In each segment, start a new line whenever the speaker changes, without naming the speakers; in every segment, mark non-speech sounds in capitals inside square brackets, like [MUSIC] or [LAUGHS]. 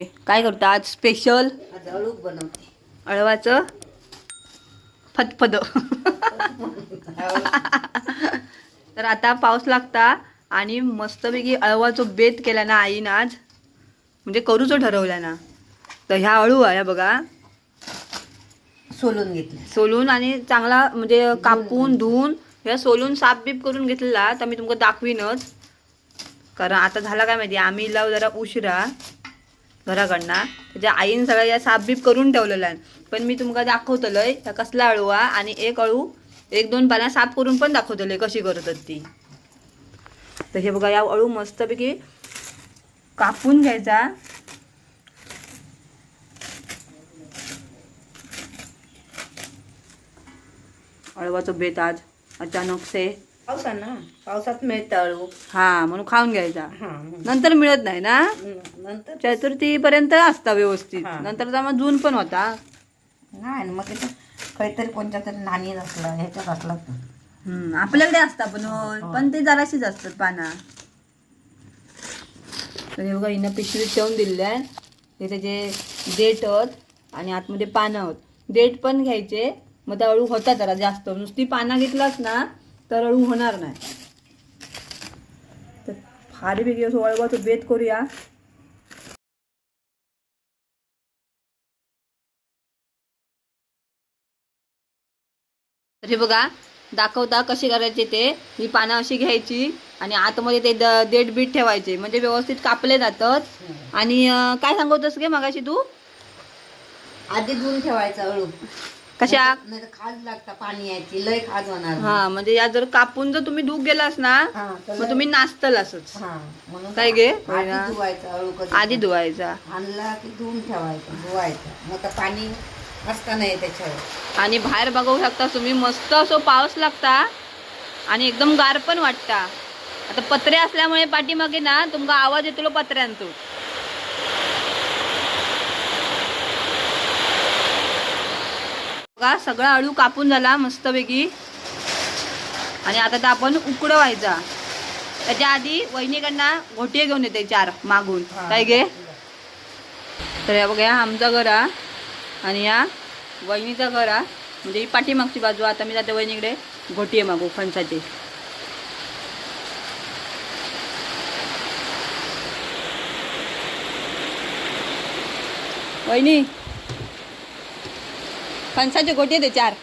काय करता आज? स्पेशल
आज अळूक बनवते.
अळवाचं? फतफद. तर आता पाऊस लागता आणि मस्तपैकी अळवाचं बेत केला ना आईनं आज. म्हणजे करूचो ठरवला ना. तर ह्या अळू आहे बघा.
सोलून घेतले
सोलून आणि चांगला म्हणजे कापून धुवून ह्या सोलून साफ बीप करून घेतलेला. तर मी तुमका दाखवीनच. कारण आता झाला काय माहिती? आम्ही लाव जरा उशिरा. घराकडनं. म्हणजे त्याच्या आईन सगळ्या या साफ बीप करून ठेवलेला पण मी तुमका दाखवतलंय ह्या कसला अळू हा? आणि एक अळू एक दोन पाना साफ करून पण दाखवतलंय कशी करतात ती. तर हे बघा या अळू मस्तपैकी कापून घ्यायचा. अळवाचं बेत आज अचानक से
पावसात ना पावसात मिळतं अळू.
हा म्हणून खाऊन घ्यायचा.
हा
नंतर मिळत नाही ना?
नंतर
चतुर्थी पर्यंत असता व्यवस्थित.
हा.
नंतर तर मग जून पण होता.
नाही मग तिथं काहीतरी कोणत्या तरी नाणीत असलं ह्याच्यात असलं.
हम्म, आपल्याकडे असता पण होय. पण ते जराशीच असतात पाना. तर हे बघा हिनं पिशवीत ठेवून दिलेले आहे हे त्याचे देठ आहेत आणि आतमध्ये पानं आहेत. देठ पण घ्यायचे. मग त्या अळू होता जरा जास्त. नुसती पानं घेतलाच ना तर अळू होणार नाही. तर फार वेगळी असं अळवाचं बेत करूया. तर हे बघा दाखवता कशी करायचे ते? ही पानं अशी घ्यायची आणि आतमध्ये ते द- देठ बीठ ठेवायचे. म्हणजे व्यवस्थित कापले जातात. आणि काय सांगतोस गे मगाशी तू?
आधी धुवून ठेवायचं अळू
कशा?
नाही तर खाज लागता पाणी यायची लय खाज होणार.
हा म्हणजे या जर कापून जर तुम्ही दूध गेलास ना
हा, तर
मग
लय-
तुम्ही नाचतल असच
हा म्हणून
काय गे?
आधी धुवायचं अळू कधी
आधी धुवायचा?
आणला की धुवून ठेवायचं धुवायचं. मग तर पाणी असता नाही त्याच्यावर.
आणि बाहेर बघू शकता तुम्ही मस्त असं पाऊस लागता आणि एकदम गार पण वाटता. आता पत्रे असल्यामुळे पाठीमागे ना तुमका आवाज येतो पत्र्यांचो बघा सगळा अळू कापून झाला मस्तपैकी. आणि आता तर आपण उकडवायचा त्याच्या आधी वहिनीकडनं घोटीये घेऊन येते चार मागून. काय घे तर या बघा आमचा घर आणि या वहिनीचा घर म्हणजे ही पाठीमागची बाजू आता मी जाते वहिनीकडे घोटीये मागू फणसाची. वहिनी फणसाचे गोटे दे चार.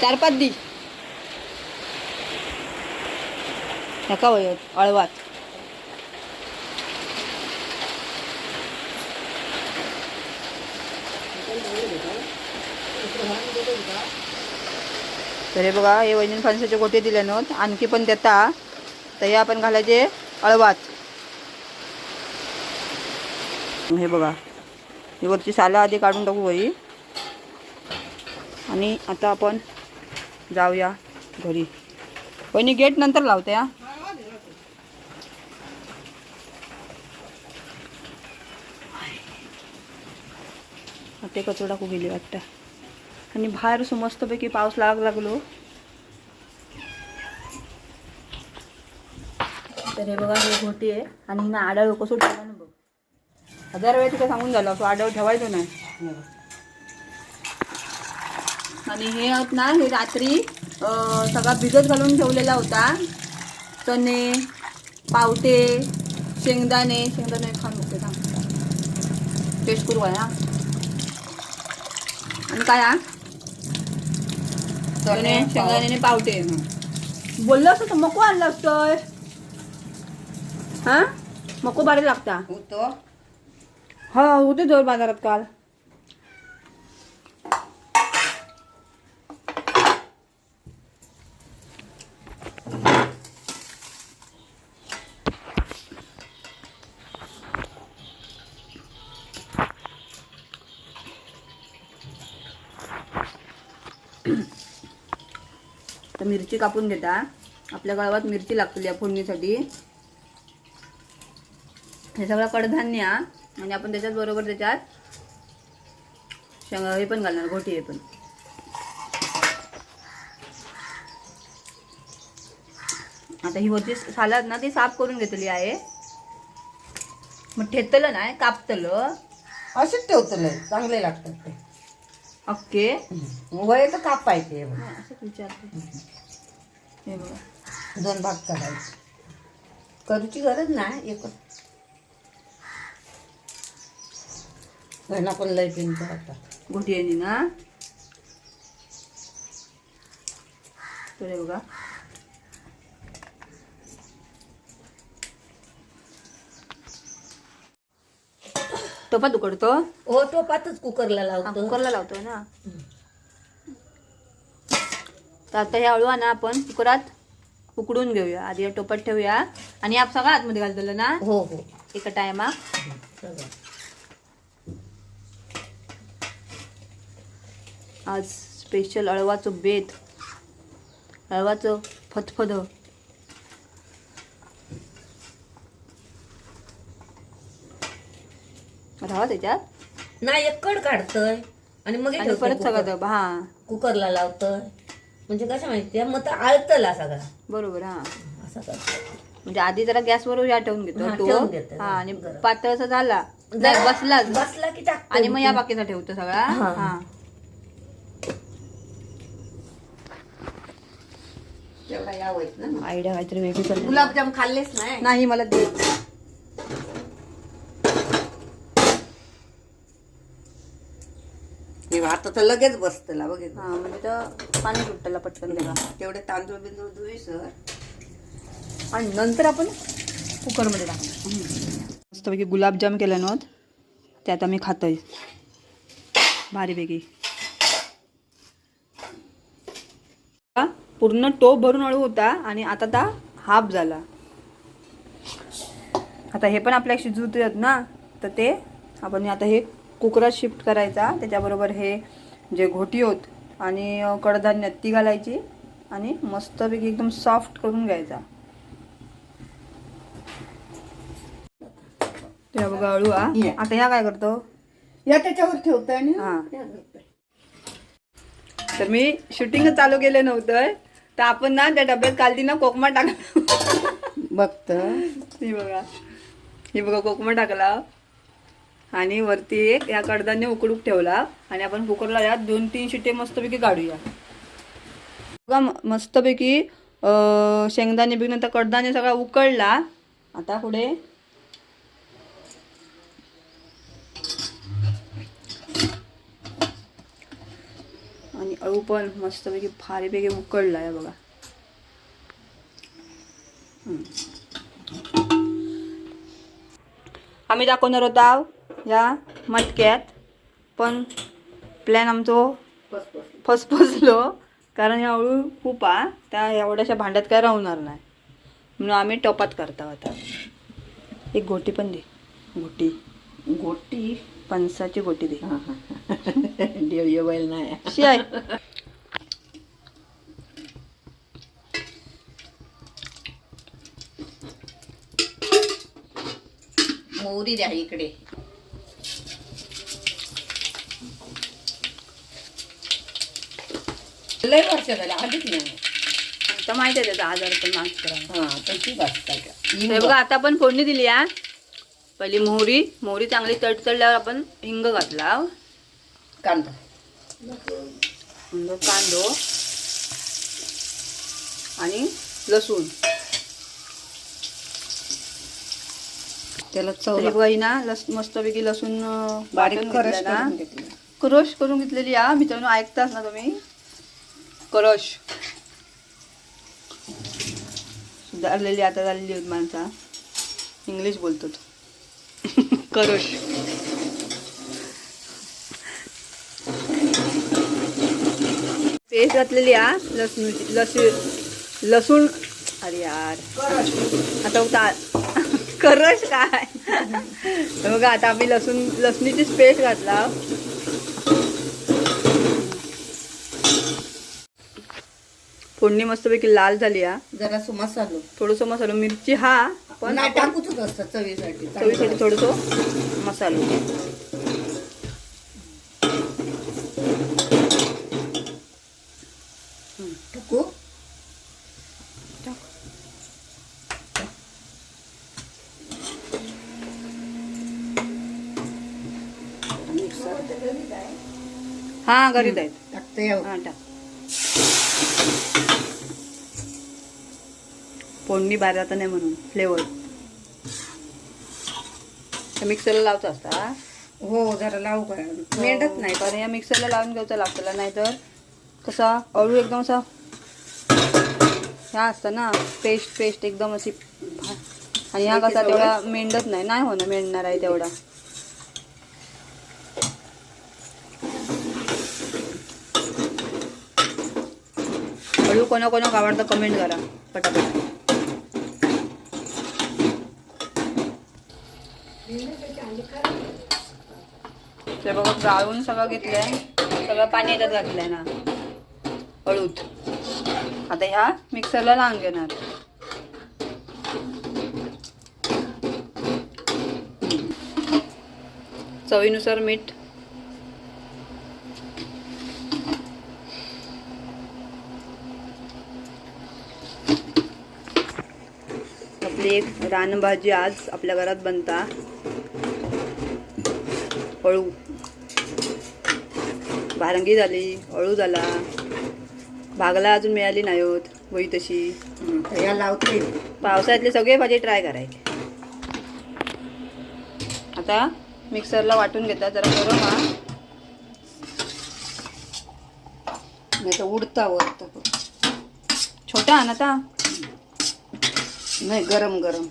चार पाच दी. नका वय अळवात. तर हे बघा हे वैजन फणसाचे गोटे दिले नव्हत आणखी पण देता. तर हे आपण घालायचे अळवात. हे बघा ही वरची साला आधी काढून टाकू बाई. आणि आता आपण जाऊया घरी. पहिली गेट नंतर लावते हा. ते कचोडा खूप गेली वाटतं. आणि बाहेर मस्तपैकी पाऊस लाग लागलो. तर हे बघा हे घोटी आहे. आणि ना आडाळ कसं ठेवा ना बघ. हजार वेळा तिथे सांगून झालं असं आडाळ ठेवायचं नाही. हो. आणि हे आहेत ना हे रात्री सगळा भिजत घालून ठेवलेला होता. चणे पावटे शेंगदाणे शेंगदाणे खाऊन बघते थांब. टेस्ट करू हा. आणि काय हा? चणे शेंगदाणे आणि पावटे बोललं असतं तर मको आणलं असतं हा? मको बारे लागता.
होतो.
हा होते जोर बाजारात काल. मिरची कापून घेता. आपल्या गावात मिरची लागतील या फोडणीसाठी. हे सगळं कडधान्य आणि आपण त्याच्यात बरोबर त्याच्यात शेंगा हे पण घालणार घोटी हे पण. आता ही वरची सालाद ना ती साफ करून घेतली आहे. मग ठेतलं नाही कापतलं.
असेच ठेवतलं चांगले लागतात ते.
ओके
वय तर कापायचे
असं विचारते. हे बघा.
दोन भाग करायचे. करूची गरज नाही एकच. घरना पण लय पिंत आता
घोटी ना? हे बघा. टोपात उकडतो?
हो टोपातच कुकरला
हा,
लावतो.
कुकरला लावतोय ना? तर आता हे अळू ना आपण कुकरात उकडून घेऊया. आधी या टोपात ठेवूया. आणि आप सगळं आतमध्ये घालतलं ना?
हो हो.
एका टायमा
सगळं.
आज स्पेशल अळवाचं बेत. अळवाचं फतफद. राहा त्याच्यात
नाही एक कड काढतोय. आणि मग हे
आणि
ठेवतोय
परत सगळं
कुकर-
दब हा.
कुकरला लावतोय. म्हणजे कसं माहितीये? मग तर आळतला सगळा.
बरोबर हा.
असं करतो
म्हणजे आधी जरा गॅसवर या ठेवून घेतो.
हा,
तो
ठेवून घेतो.
हा आणि
बरं.
पातळचा झाला. नाही बसलाच.
बसला की टाकतो
आणि मग या बाकीचा ठेवतो सगळा.
हा.
हा. आयडिया काहीतरी वेगळी.
गुलाबजाम खाल्लेच नाही?
नाही मला दे
हे आता तर लगेच बसतला बघितलं.
हा म्हणजे तर पाणी सुटलं पटकन त्याला
तेवढे तांदूळ बिंदूळ धुई सर.
आणि नंतर आपण कुकरमध्ये टाकणार. मस्तपैकी गुलाबजाम केलं ना ते आता मी खातोय. भारीपैकी. पूर्ण टोप भरून अळू होता आणि आता ता हाफ झाला. आता हे पण आपल्या शिजवत आहेत ना तर ते आपण आता हे कुकरात शिफ्ट करायचा त्याच्याबरोबर हे जे घोटी होत आणि कडधान्य ती घालायची आणि मस्तपैकी एकदम सॉफ्ट करून घ्यायचा. ते बघा अळू हा.
ये.
आता ह्या काय करतो?
या त्याच्यावर ठेवतोय आणि
हा. तर मी शूटिंग चालू केलं नव्हतं तर आपण ना त्या डब्यात कालती ना कोकमा टाकला.
बघत. [LAUGHS]
ही बघा. ही बघा कोकमा टाकला. आणि वरती एक या कडधान्य उकडूक ठेवला आणि आपण कुकरला यात दोन तीन शिटे मस्तपैकी काढूया बघा मस्तपैकी शेंगदाणे बिगणे आता कडधान्य सगळा उकळला. आता पुढे आणि अळू पण मस्तपैकी फारीपैकी उकळला आहे बघा. आम्ही दाखवणार होतो या मटक्यात पण प्लॅन आमचो फसफसलो. कारण ह्या अळू खूप आ त्या एवढ्याशा भांड्यात काय राहणार नाही. म्हणून आम्ही टोपात करता आता. एक गोटी पण दे. गोटी?
गोटी?
पणसाची गोटी दे. [LAUGHS]
देव येवायला नाही.
अशी आहे
मोहरी द्या इकडे. लय वर्ष झाले आधीच नाही.
आता माहिती आहे त्याचा आजार पण माफ करा.
हा
हे बघा आता आपण फोडणी दिली आहे पहिली मोहरी मोहरी चांगली तडतडल्यावर आपण हिंग घातला
कांदा.
कांदो. आणि लसूण.
त्याला चव
तरी. बघा ही ना लस मस्तपैकी लसूण
बारीक करून घेतलं.
क्रश करून घेतलेली या मित्रांनो ऐकताच ना तुम्ही. क्रश सुधारलेली आता झालेली आहेत माणसा. इंग्लिश बोलतो [LAUGHS] क्रश पेस्ट घातलेली आ लसूण लसूण लसूण. अरे यार. आता उतार [LAUGHS] करश काय? [LAUGHS] बघा आता आम्ही लसूण लसणीचीच पेस्ट घातला. फोडणी मस्तपैकी लाल झाली हा.
जरा मसालो
थोडस मसालो मिरची हा. पण
टाकूच असत चवीसाठी.
चवीसाठी थोडस मसालो. हा घरीच आहेत.
टाकते हो.
हा टाक. फोडणी बाहेर जाता नाही म्हणून फ्लेवर मिक्सरला लावतो असता?
हो जरा लावू का? मेंढत नाही
कारण या मिक्सरला लावून घ्यायचा लागतं नाहीतर कसा अळू एकदम असा ह्या असतं ना पेस्ट पेस्ट एकदम अशी आणि ह्या कसा तेवढा मेंढत नाही नाही होणार मेंढणार आहे तेवढा. अळू कोणा कोणाक आवडतं कमेंट करा. पटापट. ते बघा गाळून सगळं घेतलंय. सगळं पाणी याच्यात घातलंय ना. हळूद आता ह्या मिक्सरला लावून घेणार. चवीनुसार मीठ. एक रानभाजी आज आपल्या घरात बनता. हळू. भारंगी झाली हळू झाला. भागला अजून मिळाली नाही होत वही तशी.
या लावते.
पावसाळ्यातले सगळे भाजी ट्राय करायचे. आता मिक्सरला वाटून घेतात जरा गरम हा.
नाही तर उडता वरता.
छोटा ना आता.
नाही गरम गरम.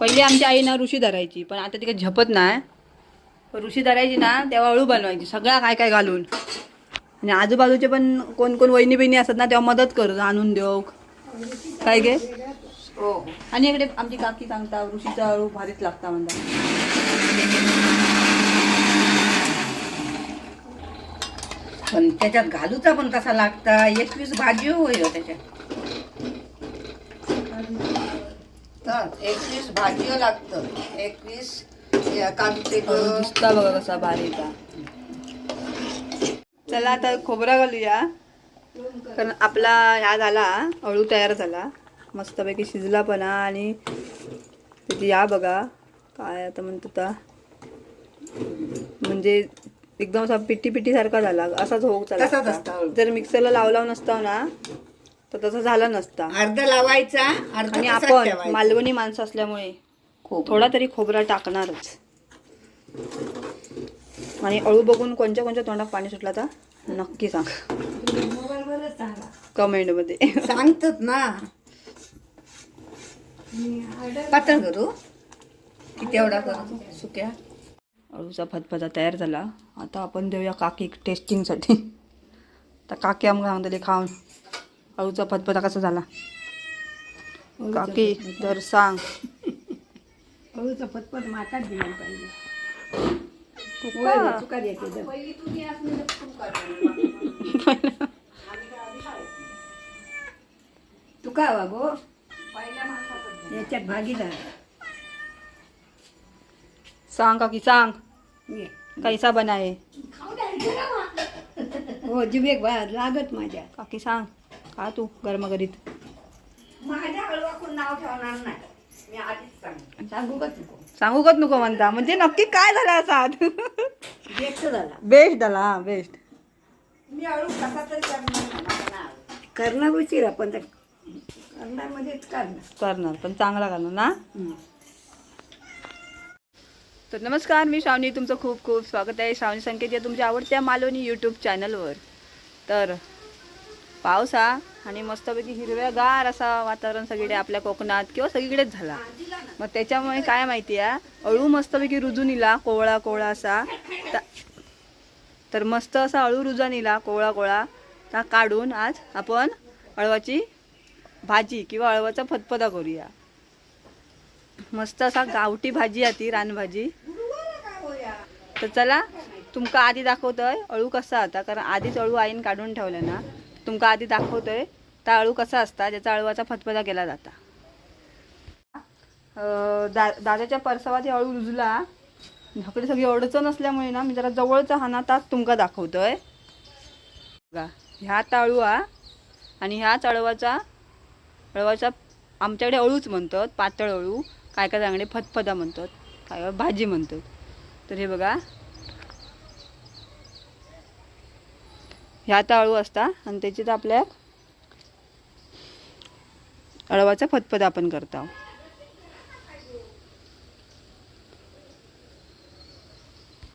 पहिली आमच्या आई ना ऋषी धरायची पण आता ती काही झपत नाही. पण ऋषी धरायची ना तेव्हा अळू बनवायची सगळा काय काय घालून. आणि आजूबाजूचे पण कोण कोण वहिनी बहिणी असतात ना तेव्हा मदत करत आणून देऊ. काय गे?
हो.
आणि इकडे आमची काकी सांगता ऋषीचा अळू भारीच लागता म्हणता.
पण त्याच्यात घालूचा पण तसा लागता? एकवीस भाजी होय हो त्याच्यात. तर एकवीस भाजी लागतं. एकवीस काजूचे
दिसता बघा कसा भारी का चला आता खोबरा घालूया. कारण आपला ह्या झाला अळू तयार झाला. मस्तपैकी शिजला पण हा आणि त्याची या बघा काय आता म्हणतो आता. म्हणजे एकदम असा पिट्टी पिट्टी सारखा झाला असाच होऊ
तसाच
चला
असता. अळू.
जर मिक्सरला लावला नसता ना तर तसा झाला नसता.
अर्धा लावायचा अर्धा
आणि
तसाच
आपण
ठेवायचा.
मालवणी माणसं असल्यामुळे
खूप.
थोडा तरी खोबरा टाकणारच. आणि अळू बघून कोणत्या कोणत्या तोंडात पाणी सुटला तर नक्की सांग. कमेंटमध्ये.
सांगतात ना. पातळ करू? किती एवढा करू? सुक्या?
अळूचा फतफता तयार झाला. आता आपण देऊया काकी टेस्टिंगसाठी तर काकी आमका सांगतली खाऊन. अळूचा फतफता कसा झाला? काकी तर सांग.
अळूचा पतपत माकाच दिला पाहिजे.
तुका
हवा गो. याच्यात भागीदार.
सांग काकी सांग. कैसा बनाये
हो? जिबेक बा लागत माझ्या.
काकी सांग. का तू गरमागरीत
माझ्या हळवाकून नाव ठेवणार नाही. मी आधीच सांग सांगू का नको
सांगू का नको म्हणता? म्हणजे नक्की काय झालं असात
व्यक्त झाला.
बेस्ट झाला हा बेस्ट
मी हळू कसा तरी करणार करणार उशिरा पण ते करण्यामध्येच करणार.
करणार पण चांगला करणार ना? तर नमस्कार मी श्रावणी. तुमचं खूप खूप स्वागत आहे. श्रावणी संकेत या तुमच्या आवडत्या मालवणी यूट्यूब चॅनलवर तर पाऊस हा आणि मस्तपैकी हिरव्यागार असा वातावरण सगळीकडे आपल्या कोकणात किंवा सगळीकडेच झाला. मग त्याच्यामुळे काय माहिती आहे अळू मस्तपैकी रुजून इला कोवळा कोवळा असा. तर मस्त असा अळू रुजून इला कोवळा कोवळा तर काढून आज आपण अळवाची भाजी किंवा अळवाचा फतफदा करूया. मस्त असा गावठी भाजी आहे ती रानभाजी. तर चला तुमका आधी दाखवतोय अळू कसा आता कारण आधीच अळू आईन काढून ठेवलं ना. तुमका आधी दाखवतोय. ताळू अळू कसा असता? ज्याचा अळवाचा फतफदा केला जाता. दा दादाच्या परसावात हे अळू रुजला. ढकडे सगळी अडचण असल्यामुळे ना मी जरा जवळचा हानाताच तुमका दाखवतोय. बघा ह्या आता अळू हा आणि ह्याच अळवाचा अळवाचा आमच्याकडे अळूच म्हणतात पातळ अळू काय काय सांगणे फतफदा म्हणतात काय काय भाजी म्हणतात. तर हे बघा ह्या तर अळू असता आणि त्याच्यात आपल्या अळवाचा फतफत आपण करतो.